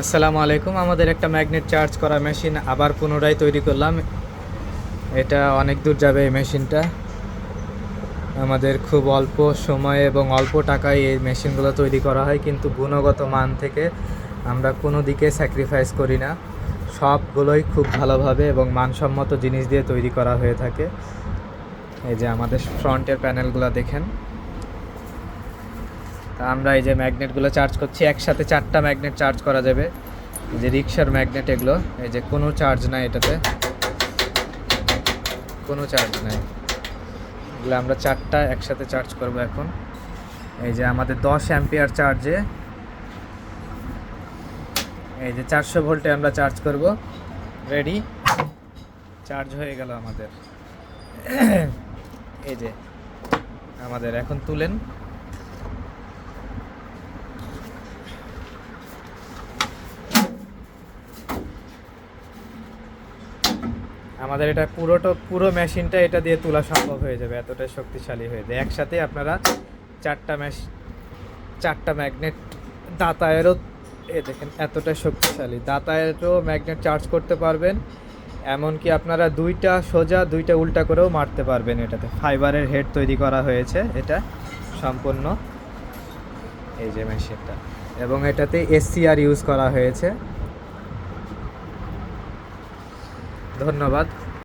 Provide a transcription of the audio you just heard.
আসসালামু আলাইকুম। আমাদের একটা ম্যাগনেট চার্জ করা মেশিন আবার পুনরায় তৈরি করলাম। এটা অনেক দূর যাবে এই মেশিনটা। আমাদের খুব অল্প সময়ে এবং অল্প টাকায় এই মেশিনগুলো তৈরি করা হয়, কিন্তু গুণগত মান থেকে আমরা কোনো দিকে স্যাক্রিফাইস করি না। সবগুলোই খুব ভালোভাবে এবং মানসম্মত জিনিস দিয়ে তৈরি করা হয়ে থাকে। এই যে আমাদের ফ্রন্টের প্যানেলগুলো দেখেন। আমরা এই যে ম্যাগনেটগুলো চার্জ করছি, একসাথে চারটা ম্যাগনেট চার্জ করা যাবে। এই যে রিক্সার ম্যাগনেট এগুলো, এই যে কোনো চার্জ নাই এটাতে। কোনো চার্জ নাই। এগুলো আমরা চারটা একসাথে চার্জ করব এখন। এই যে আমাদের দশ অ্যাম্পিয়ার চার্জে এই যে চারশো ভোল্টে আমরা চার্জ করব। রেডি চার্জ হয়ে গেল আমাদের। এই যে আমাদের, এখন তুলেন। আমাদের এটা পুরোটা, পুরো মেশিনটা এটা দিয়ে তোলা সম্ভব হয়ে যাবে, এতটাই শক্তিশালী হয়ে যায়। একসাথে আপনারা চারটা ম্যাশ চারটা ম্যাগনেট দাতায়েরও, এ দেখেন এতটা শক্তিশালী। দাতায়েরও ম্যাগনেট চার্জ করতে পারবেন, এমনকি আপনারা দুইটা সোজা, দুইটা উল্টা করেও মারতে পারবেন এটাতে। ফাইবারের হেড তৈরি করা হয়েছে এটা সম্পূর্ণ। এই যে মেশিনটা। এবং এটাতে এসসিআর ইউজ করা হয়েছে। ধন্যবাদ।